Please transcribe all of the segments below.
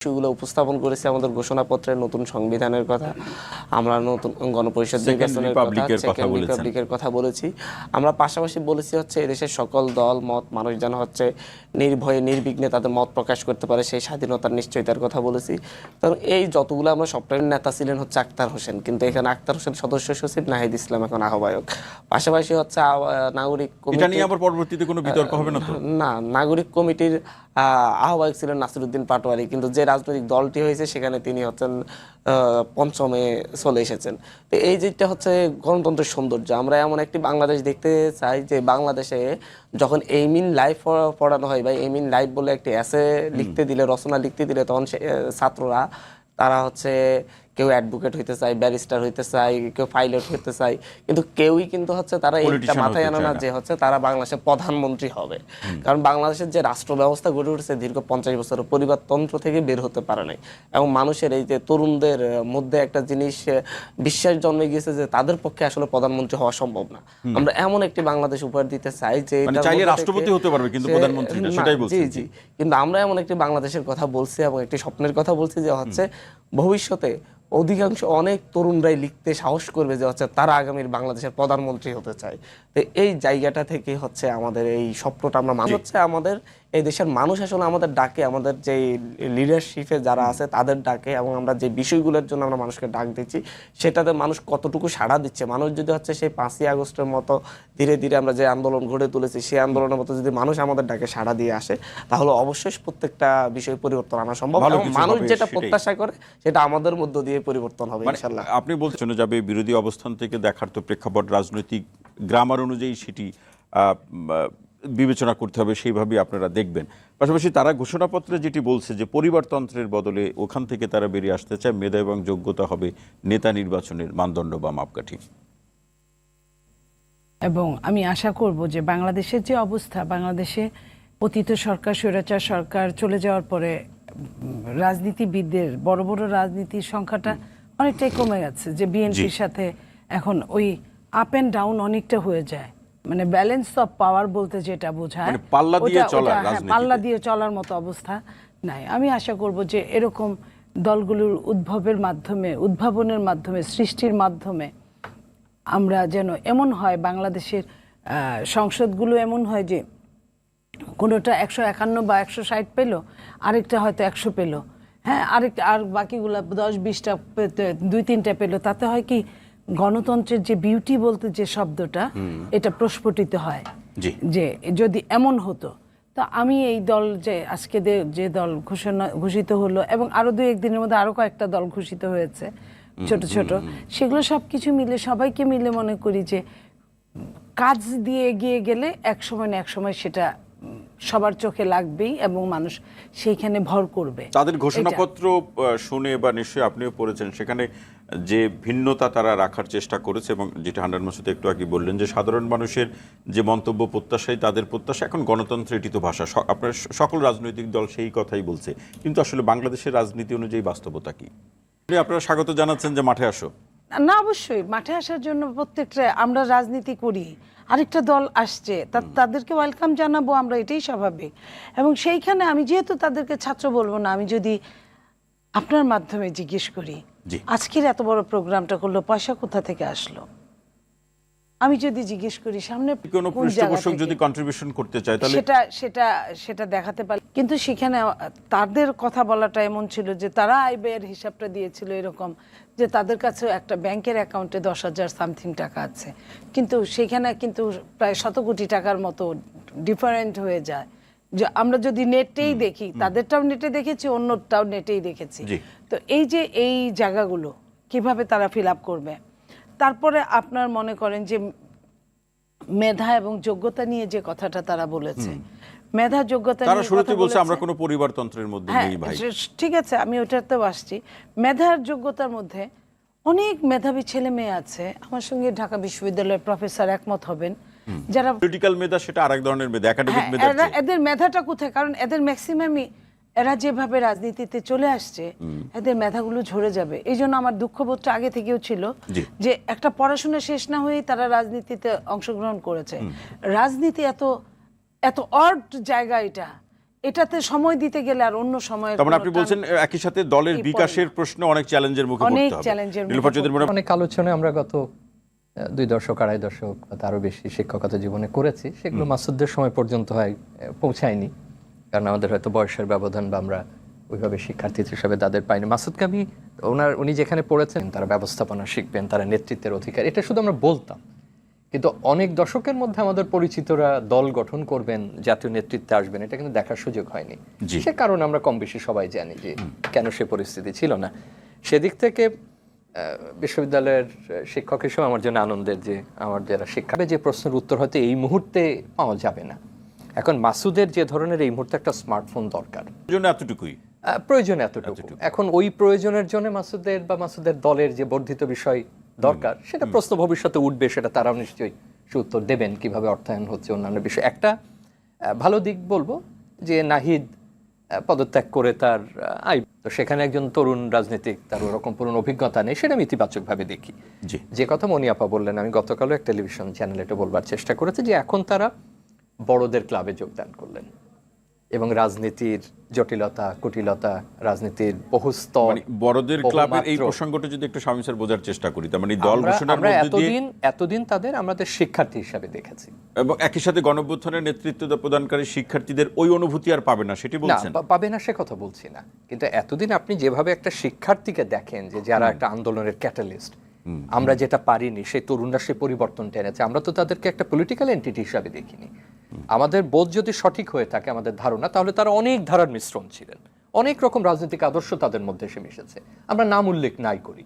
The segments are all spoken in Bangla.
ইস্যুগুলো উপস্থাপন করেছি আমাদের ঘোষণাপত্রে নতুন সংবিধানের কথা আমরা নতুন গণপরিষদ নির্বাচনের কথা। রিপাবলিকের কথা বলেছি। আমরা পাশাপাশি বলেছি হচ্ছে এদেশের সকল দল মত মানুষ যেন হচ্ছে নির্ভয়ে নির্বিঘ্নে তাদের মত প্রকাশ করতে পারে সেই স্বাধীনতার নিশ্চয়তার কথা বলেছি। কারণ এই যতগুলো আমরা সফটওয়্যার নেতা ছিলেন হচ্ছে আক্তার হোসেন কিন্তু এখানে আক্তার হোসেন সদস্য সচিব নাহিদ ইসলাম এখন আহ্বায়ক। পাশাপাশি হচ্ছে নাগরিক নিয়ে আবার পরবর্তীতে কোনো বিতর্ক হবে না না নাগরিক কমিটির আহ, আহ্বায়ক ছিলেন নাসিরুদ্দিন পাটোয়ারি কিন্তু যে রাজনৈতিক দলটি হয়েছে সেখানে তিনি হচ্ছেন পঞ্চমে চলে এসেছেন। তো এই যেটা হচ্ছে গণতন্ত্রের সৌন্দর্য আমরা এমন একটি বাংলাদেশ দেখতে চাই যে বাংলাদেশে যখন এইমিন লাইফ পড়ানো হয় বা এইমিন লাইফ বলে একটি অ্যাসে লিখতে দিলে রচনা লিখতে দিলে তখন সে- ছাত্ররা তারা হচ্ছে কেউ অ্যাডভোকেট হইতে চায় ব্যারিস্টার হইতে চায় কেউ পাইলট হইতে চায় কিন্তু কেউই কিন্তু হচ্ছে তারা এইটা মাথায় আনে না। যে হচ্ছে তারা বাংলাদেশের প্রধানমন্ত্রী হবে। কারণ বাংলাদেশের যে রাষ্ট্র ব্যবস্থা গড়ে উঠেছে দীর্ঘ পঞ্চাশ বছর পরিবারতন্ত্র থেকে বের হতে পারে নাই। এবং মানুষের এই যে তরুণদের মধ্যে একটা জিনিস বিশ্বাস জন্মে গিয়েছে যে তাদের পক্ষে আসলে প্রধানমন্ত্রী হওয়া সম্ভব না। আমরা এমন একটি বাংলাদেশ উপহার দিতে চাই যে মানে চাইলে রাষ্ট্রপতি হতে পারবে, কিন্তু প্রধানমন্ত্রী না, জি জি। কিন্তু আমরা এমন একটি বাংলাদেশের কথা বলছি এবং একটি স্বপ্নের কথা বলছি যে হচ্ছে ভবিষ্যতে অধিকাংশ অনেক তরুণরাই লিখতে সাহস করবে যে হচ্ছে তারা আগামীর বাংলাদেশের প্রধানমন্ত্রী হতে চায়। তো এই জায়গাটা থেকে হচ্ছে আমাদের এই স্বপ্নটা আমরা মানুষ হচ্ছে আমাদের এই দেশের মানুষ আসলে আমাদের ডাকে আমাদের যে লিডারশিপে যারা আছে তাদের ডাকে এবং আমরা যে বিষয়গুলোর জন্য আমরা মানুষকে ডাক দিচ্ছি সেটাতে মানুষ কতটুকু সাড়া দিচ্ছে? মানুষ যদি হচ্ছে সেই পাঁচই আগস্টের মতো ধীরে ধীরে আমরা যে আন্দোলন গড়ে তুলেছি সেই আন্দোলনের মতো যদি মানুষ আমাদের ডাকে সাড়া দিয়ে আসে তাহলে অবশ্যই প্রত্যেকটা বিষয় পরিবর্তন আনা সম্ভব মানুষ যেটা প্রত্যাশা করে সেটা আমাদের মধ্য দিয়ে পরিবর্তন হবে মানে ইনশাল্লাহ আপনি বলছেন যাবে বিরোধী অবস্থান থেকে দেখার তো প্রেক্ষাপট রাজনৈতিক গ্রামার অনুযায়ী সেটি আহ, বিবেচনা করতে হবে সেইভাবেই আপনারা দেখবেন। পাশাপাশি তারা ঘোষণাপত্রে যেটি বলছে যে পরিবারতন্ত্রের বদলে ওখান থেকে তারা বেরিয়ে আসতে চায় মেধা এবং যোগ্যতা হবে নেতা নির্বাচনের মানদণ্ড বা মাপকাঠি। এবং আমি আশা করব যে বাংলাদেশের যে অবস্থা বাংলাদেশে অতীত সরকার স্বৈরাচার সরকার চলে যাওয়ার পরে রাজনীতিবিদদের বড় বড় রাজনীতির সংখ্যাটা অনেকটাই কমে গেছে যে বিএনপির সাথে এখন ওই আপ এন্ড ডাউন অনেকটা হয়ে যায়। মানে ব্যালেন্স অফ পাওয়ার বলতে যেটা বোঝায় মানে পাল্লা দিয়ে ওটা- চলা ওটা, হ্যাঁ। পাল্লা দিয়ে চলার মতো অবস্থা নাই। আমি আশা করব যে এরকম দলগুলোর উদ্ভবের মাধ্যমে উদ্ভাবনের মাধ্যমে সৃষ্টির মাধ্যমে আমরা যেন এমন হয় বাংলাদেশের সংসদগুলো এমন হয় যে কোনোটা একশো একান্ন বা একশো ষাট পেল আরেকটা হয়তো একশো পেল। হ্যাঁ আরেকটা আর বাকিগুলো দশ বিশটা দুই তিনটা পেল। তাতে হয় কি গণতন্ত্রের যে বিউটি বলতে যে শব্দটা এটা প্রস্ফুটিত হয়। যে যদি এমন হতো তো আমি এই দল যে আজকে যে দল ঘোষণা ঘোষিত হলো এবং আরও দু একদিনের মধ্যে আরও কয়েকটা দল ঘোষিত হয়েছে ছোট ছোট। সেগুলো সব কিছু মিলে সবাইকে মিলে মনে করি যে কাজ দিয়ে এগিয়ে গেলে এক সময় না এক সময় সেটা সবার চোখে লাগবেই এবং মানুষ সেইখানে ভর করবে। তাদের ঘোষণাপত্র শুনে বা নিশ্চয়ই আপনিও পড়েছেন সেখানে যে ভিন্নতা তারা রাখার চেষ্টা করেছে এবং যেটা হান্ড্রেড মাসুদ একটু আগে বললেন যে সাধারণ মানুষের যে মন্তব্য প্রত্যাশাই তাদের প্রত্যাশা এখন গণতন্ত্রের এটি তো ভাষা আপনার সকল রাজনৈতিক দল সেই কথাই বলছে। কিন্তু আসলে বাংলাদেশের রাজনীতি অনুযায়ী বাস্তবতা কি? আপনারা স্বাগত জানাচ্ছেন যে মাঠে আসো। না অবশ্যই মাঠে আসার জন্য প্রত্যেকটা আমরা রাজনীতি করি। আরেকটা দল আসছে তা- তাদেরকে ওয়েলকাম জানাব আমরা এটাই স্বাভাবিক। এবং সেইখানে আমি যেহেতু তাদেরকে ছাত্র বলব না আমি যদি আপনার মাধ্যমে জিজ্ঞেস করি। আজকের এত বড় প্রোগ্রামটা করল পয়সা কোথা থেকে আসলো? আমি যদি জিজ্ঞেস করি সামনে কোনো পৃষ্ঠপোষক যদি কন্ট্রিবিউশন করতে চায় তাহলে সেটা সেটা সেটা দেখাতে পারে। কিন্তু সেখানে তাদের কথা বলাটা এমন ছিল যে তারা আয় ব্যয়ের হিসাবটা দিয়েছিল এরকম যে তাদের কাছে একটা ব্যাংকের অ্যাকাউন্টে দশ হাজার সামথিং টাকা আছে। কিন্তু সেখানে কিন্তু প্রায় শত কোটি টাকার মতো ডিফারেন্ট হয়ে যায়। যে আমরা যদি নেটেই দেখি তাদেরটাও নেটে দেখেছি অন্যটাও নেটেই দেখেছি। তো এই যে এই জায়গাগুলো কীভাবে তারা ফিল আপ করবে? তারপরে আপনার মনে করেন যে মেধা এবং যোগ্যতা নিয়ে যে কথাটা তারা বলেছে। মেধা যোগ্যতা তারা শুরুতে বলছে আমরা কোনো পরিবারতন্ত্রের মধ্যে হ্যাঁ নেই ভাই। ঠিক আছে আমি ওটাতেও আসছি। মেধার যোগ্যতার মধ্যে অনেক মেধাবী ছেলে মেয়ে আছে। আমার সঙ্গে ঢাকা বিশ্ববিদ্যালয়ের প্রফেসর একমত হবেন। যারা পলিটিক্যাল মেধা সেটা আরেক ধরনের মেধা একাডেমিক হ্যাঁ, মেধা এদের মেধাটা কোথায়? কারণ এদের ম্যাক্সিমামই এরা যেভাবে রাজনীতিতে চলে আসছে এদের মেধাগুলো ঝরে যাবে। এই জন্য আমার দুঃখবোধটা আগে থেকেও ছিল যে একটা পড়াশোনা শেষ না হয়েই তারা রাজনীতিতে অংশগ্রহণ করেছে। রাজনীতি এত এত অড জায়গা এটা। এটাতে সময় দিতে গেলে আর অন্য সময় তার মানে আপনি বলছেন একই সাথে দলের বিকাশের প্রশ্ন অনেক চ্যালেঞ্জের মুখে অনেক চ্যালেঞ্জের মুখে অনেক আলোচনা আমরা গত দুই দশক আড়াই দশক বা তারও বেশি শিক্ষকতা জীবনে করেছি। সেগুলো মাসুদদের সময় পর্যন্ত হয় পৌঁছায়নি। কারণ আমাদের হয়তো বয়সের ব্যবধান বা আমরা ওইভাবে শিক্ষার্থী হিসেবে তাদের পাইনি। মাসুদ আমি ওনার উনি যেখানে পড়েছেন তারা ব্যবস্থাপনা শিখবেন তারা নেতৃত্বের অধিকার। এটা শুধু আমরা বলতাম। কিন্তু অনেক দশকের মধ্যে আমাদের পরিচিতরা দল গঠন করবেন জাতীয় নেতৃত্বে আসবেন এটা কিন্তু দেখার সুযোগ হয়নি। সে কারণে আমরা কম বেশি সবাই জানি যে কেন সে পরিস্থিতি ছিল না। সেদিক থেকে বিশ্ববিদ্যালয়ের শিক্ষক হিসেবে আমার জন্য আনন্দের যে আমার যারা শিক্ষা যে প্রশ্নের উত্তর হয়তো এই মুহূর্তে পাওয়া যাবে না। এখন মাসুদের যে ধরনের এই মুহূর্তে একটা স্মার্টফোন দরকার। জন্য এতটুকুই? প্রয়োজন এতটুকু। এখন ওই প্রয়োজনের জন্য মাসুদের বা মাসুদের দলের যে বর্ধিত বিষয় দরকার সেটা প্রশ্ন ভবিষ্যতে উঠবে সেটা তারাও নিশ্চয়ই সে উত্তর দেবেন কীভাবে অর্থায়ন হচ্ছে অন্যান্য বিষয়। একটা ভালো দিক বলব যে নাহিদ পদত্যাগ করে তার আই তো সেখানে একজন তরুণ রাজনীতিক তার ওরকম পুরনো অভিজ্ঞতা নেই সেটা আমি ইতিবাচকভাবে দেখি। যে কথা মনিয়াপা বললেন আমি গতকালও এক টেলিভিশন চ্যানেলে এটা বলবার চেষ্টা করেছি যে এখন তারা বড়দের ক্লাবে যোগদান করলেন। এবং রাজনীতির জটিলতা কুটিলতা রাজনীতির বহু স্তর মানে বড়দের ক্লাবের এই প্রসঙ্গটা যদি একটু স্বামী স্যার বোঝার চেষ্টা করি তার মানে দল ঘোষণার মধ্যে দিয়ে এতদিন এতদিন তাদের আমাদের শিক্ষার্থী হিসাবে দেখেছি। এবং একই সাথে গণঅভ্যুত্থানের নেতৃত্ব প্রদানকারী শিক্ষার্থীদের ওই অনুভূতি আর পাবে না সেটি না বলছেন। পা- পাবে না সে কথা বলছি না। কিন্তু এতদিন আপনি যেভাবে একটা শিক্ষার্থীকে দেখেন যে যারা একটা আন্দোলনের ক্যাটালিস্ট আমরা যেটা পারিনি সেই তরুণরা সেই পরিবর্তনটা এনেছে আমরা তো তাদেরকে একটা পলিটিক্যাল এন্টিটি হিসাবে দেখিনি। আমাদের বোধ যদি সঠিক হয়ে থাকে আমাদের ধারণা তাহলে তারা অনেক ধারার মিশ্রণ ছিলেন। অনেক রকম রাজনৈতিক আদর্শ তাদের মধ্যে এসে মিশেছে। আমরা নাম উল্লেখ নাই করি।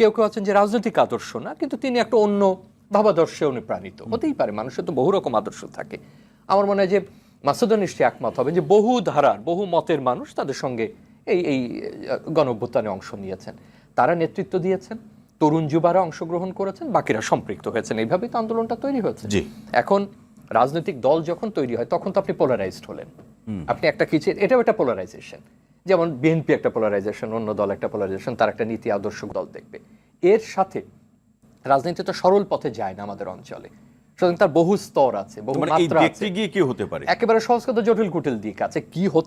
কেউ কেউ আছেন যে রাজনৈতিক আদর্শ না কিন্তু তিনি একটা অন্য ভাবাদর্শে অনুপ্রাণিত। হতেই পারে মানুষের তো বহু রকম আদর্শ থাকে। আমার মনে হয় যে মাসুদ নিশ্চয়ই একমত হবেন যে বহু ধারার বহু মতের মানুষ তাদের সঙ্গে এই এই গণ অভ্যুত্থানে অংশ নিয়েছেন। তারা নেতৃত্ব দিয়েছেন তরুণ যুবারা অংশগ্রহণ করেছেন বাকিরা সম্পৃক্ত হয়েছেন। এইভাবেই তো আন্দোলনটা তৈরি হয়েছে। এখন রাজনৈতিক দল যখন তৈরি হয় তখন তো আপনি পোলারাইজড হলেন। আপনি একটা কিছু এটাও একটা পোলারাইজেশন যেমন বিএনপি একটা পোলারাইজেশন অন্য দল একটা পোলারাইজেশন তার একটা নীতি আদর্শ দল দেখবে। এর সাথে রাজনীতি তো সরল পথে যায় না আমাদের অঞ্চলে। সুতরাং তার বহু স্তর আছে বহু মানে মাত্রা আছে। গিয়ে কি হতে পারে? একেবারে সহজ কথা জটিল কুটিল দিক আছে কি হতে